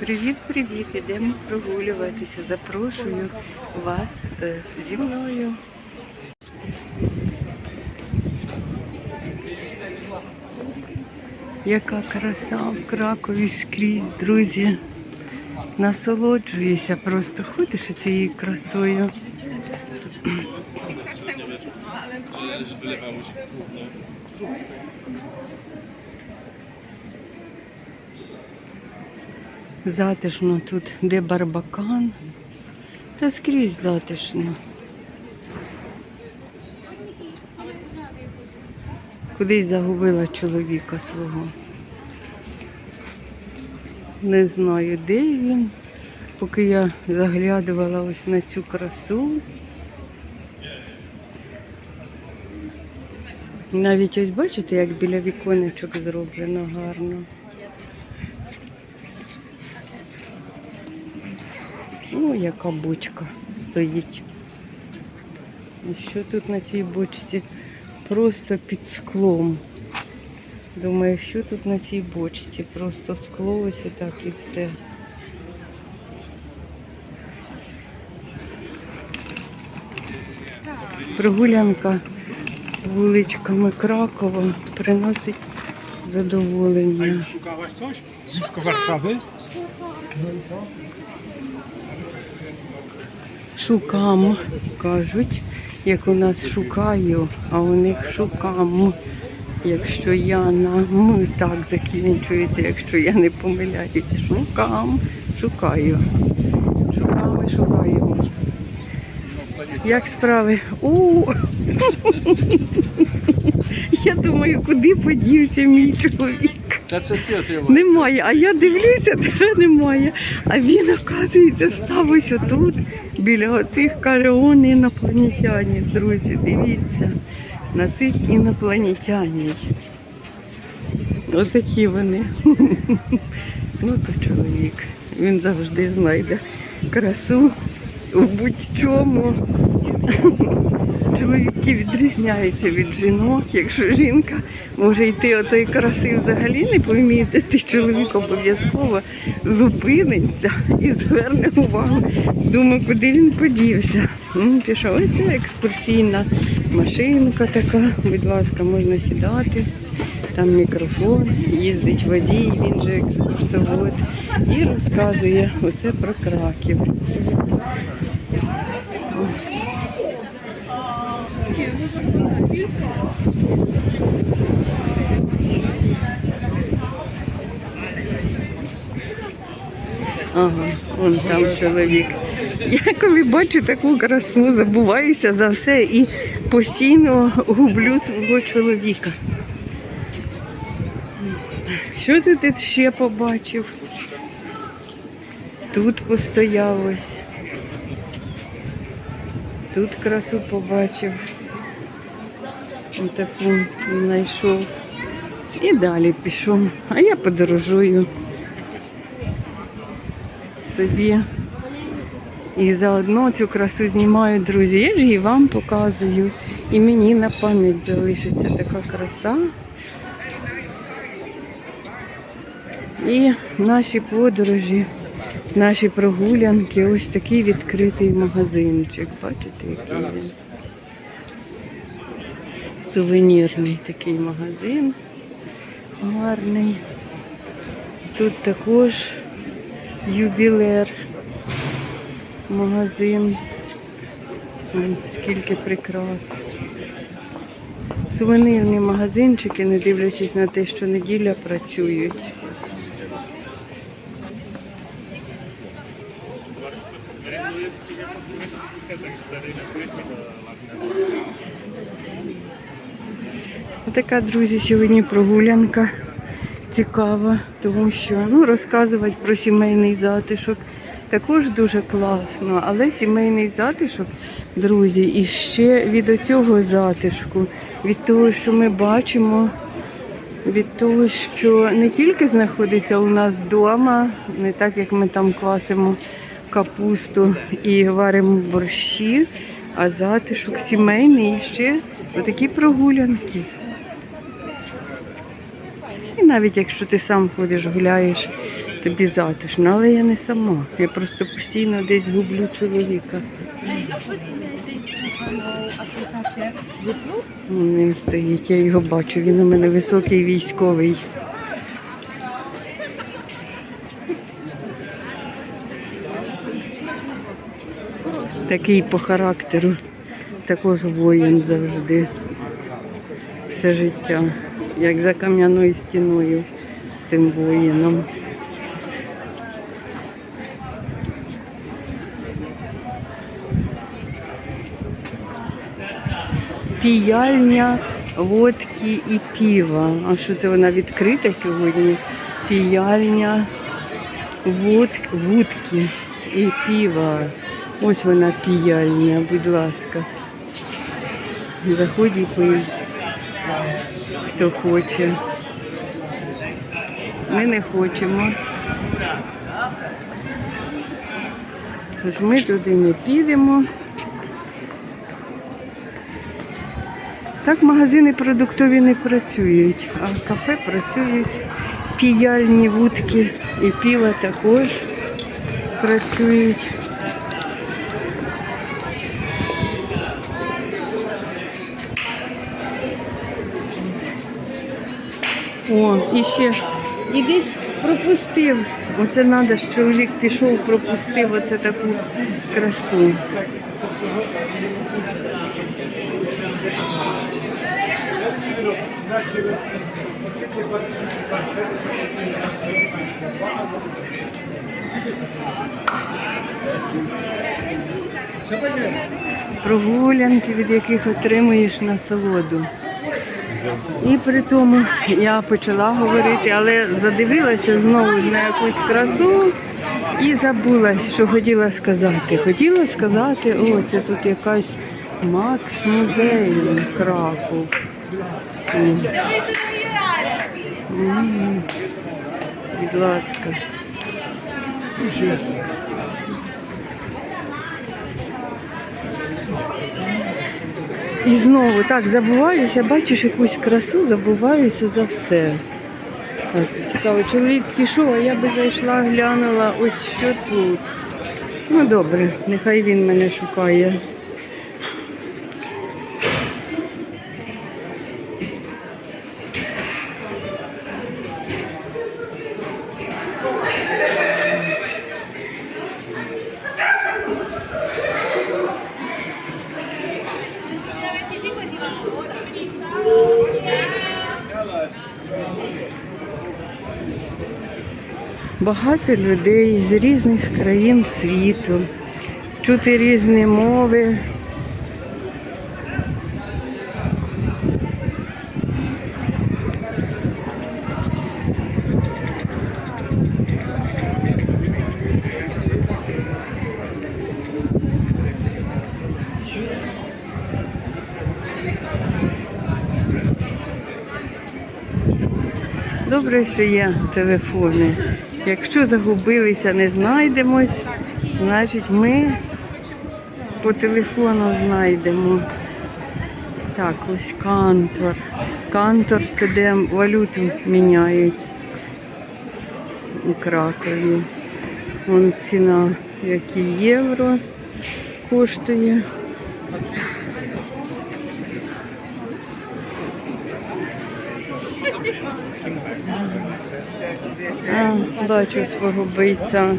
Привіт-привіт! Ідемо прогулюватися. Запрошую вас е, зі мною. Яка краса в Кракові скрізь, друзі. Насолоджуюся, просто ходиш цією красою. Затишно тут, де барбакан, та скрізь затишно. Кудись загубила чоловіка свого. Не знаю, де він. Поки я заглядувала ось на цю красу. Навіть ось бачите, як біля віконечок зроблено гарно. Ну, яка бочка стоїть. І що тут на цій бочці? Просто під склом. Думаю, що тут на цій бочці? Просто скло ось і так і все. Прогулянка вуличками Кракова приносить задоволення. już szukałaś coś? Шукам, кажуть, як у нас шукаю, а у них шукам. Якщо я на м так закінчується, якщо я не помиляюсь, шукам, шукаю. Шуками шукаємо. Як справи? У Я думаю, куди подівся мій чоловік. Та це ти отримав. Немає, а я дивлюся, тебе немає. А він, оказується, став ось отут, біля оцих каже, он інопланетяні, друзі, дивіться, на цих інопланетянів. Отакі вони. Ну, то чоловік. Він завжди знайде красу у будь-чому. Чоловіки відрізняються від жінок. Якщо жінка може йти отої краси взагалі не помітити, чоловік обов'язково зупиниться і зверне увагу. Думаю, куди він подівся. Ну, пішов. Ось це екскурсійна машинка така. Будь ласка, можна сідати. Там мікрофон, їздить водій, він же екскурсовод і розказує усе про Краків. Ага, вон там чоловік. Я коли бачу таку красу, забуваюся за все і постійно гублю свого чоловіка. Що ти тут ще побачив? Тут постояв ось. Тут красу побачив. Таку знайшов. І далі пішов. А я подорожую собі. І заодно цю красу знімаю, друзі. Я ж її вам показую. І мені на пам'ять залишиться така краса. І наші подорожі, наші прогулянки, ось такий відкритий магазинчик. Бачите, який він? Сувенірний такий магазин. Гарний. Тут також юбілер. Магазин. Скільки прикрас. Сувенирні магазинчики, не дивлячись на те, що неділя працюють. Така, друзі, сьогодні прогулянка. Цікава, тому що ну, розказувати про сімейний затишок також дуже класно, але сімейний затишок, друзі, і ще від цього затишку, від того, що ми бачимо, від того, що не тільки знаходиться у нас вдома, не так як ми там квасимо капусту і варимо борщі, а затишок сімейний і ще отакі прогулянки. І навіть якщо ти сам ходиш, гуляєш тобі затишно, але я не сама. Я просто постійно десь гублю чоловіка. Вон Він стоїть, я його бачу. Він у мене високий військовий. Такий по характеру, також воїн завжди. Все життя, як за кам'яною стіною з цим воїном. Піяльня водки і піва. А що це вона відкрита сьогодні? Піяльня водки, водки і піва. Ось вона піяльня, будь ласка. Заходь і пий, хто хоче. Ми не хочемо. Тож ми туди не підемо. Так магазини продуктові не працюють, а кафе працюють, піяльні вудки і піва також працюють. О, і ще і десь пропустив. Оце треба, що чоловік пішов, пропустив оце таку красу. прогулянки, від яких отримуєш насолоду. І при тому я почала говорити, але задивилася знову на якусь красу і забула, що хотіла сказати. Хотіла сказати, о, це тут якась Макс музей Краков. Будь ласка. І знову так забуваюся, бачиш якусь красу, забуваюся за все. Так, цікаво, чоловік пішов, а я би зайшла, глянула ось що тут. Ну добре, нехай він мене шукає. Багато людей з різних країн світу, чути різні мови. Добре, що є телефони. Якщо загубилися, не знайдемось, значить ми по телефону знайдемо. Так, ось кантор. Кантор це де валюту міняють у Кракові. Вон ціна, які євро коштує. А, бачу свого бойця.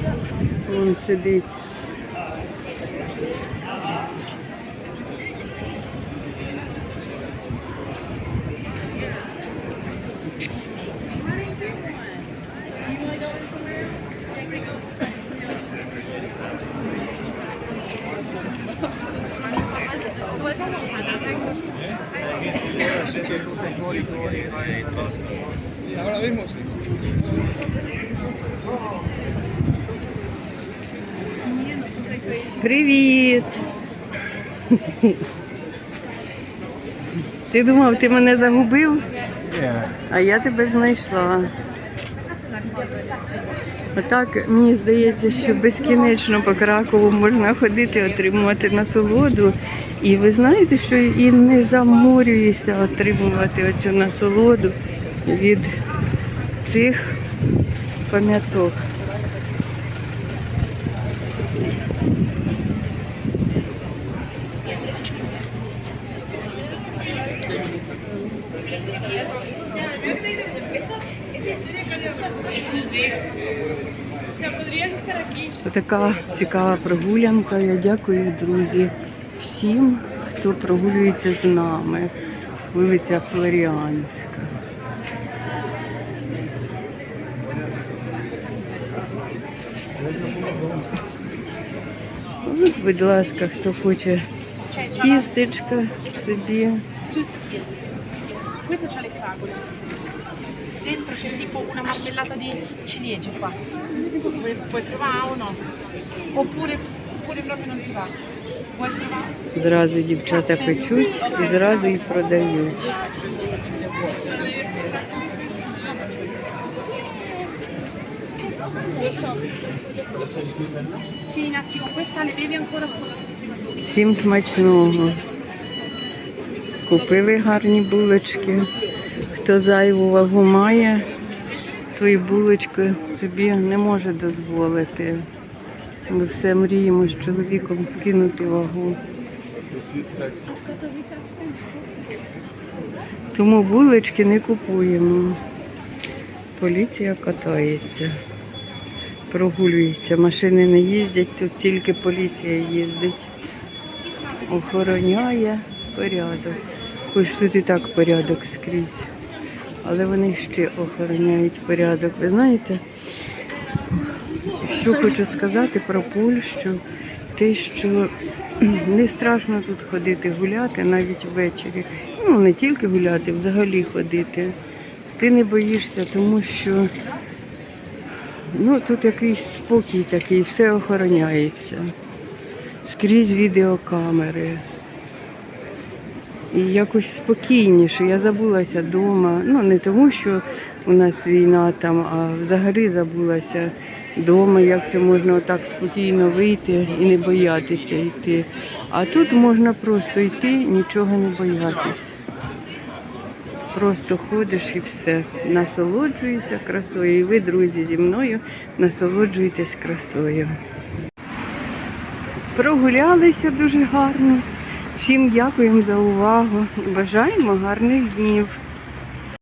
Він сидить. Привіт! Ти думав, ти мене загубив, а я тебе знайшла. Отак мені здається, що безкінечно по Кракову можна ходити, отримувати насолоду. І ви знаєте, що і не заморюєшся отримувати оцю насолоду від цих пам'яток. Така цікава прогулянка. Я дякую, друзі, всім, хто прогулюється з нами. Вулиця Флоріанська. Ось, Будь ласка, хто хоче тістечка собі. Sul schiena. C'è tipo una marmellata di ciliegie qua. Vuoi, puoi provare o no? Oppure, oppure proprio non ti va? Vuoi provare? Зразу дівчата печуть і зразу і продають. Tieni un attimo, questa le bevi ancora, scusa. Всім смачного. Купили гарні булочки. Хто зайву вагу має, той булочки собі не може дозволити. Ми все мріємо з чоловіком скинути вагу. Тому булочки не купуємо. Поліція катається, прогулюється. Машини не їздять, тут тільки поліція їздить. Охороняє порядок. Хоч тут і так порядок скрізь. Але вони ще охороняють порядок. Ви знаєте, що хочу сказати про Польщу, те, що не страшно тут ходити гуляти навіть ввечері. Ну, не тільки гуляти, взагалі ходити. Ти не боїшся, тому що ну, тут якийсь спокій такий, все охороняється. Скрізь відеокамери. І якось спокійніше. Я забулася вдома. Ну, не тому, що у нас війна там, а взагалі забулася вдома, як це можна отак спокійно вийти і не боятися йти. А тут можна просто йти, нічого не боятись. Просто ходиш і все. Насолоджуєшся красою. І ви, друзі, зі мною насолоджуєтесь красою. Прогулялися дуже гарно. Всім дякуємо за увагу. Бажаємо гарних днів.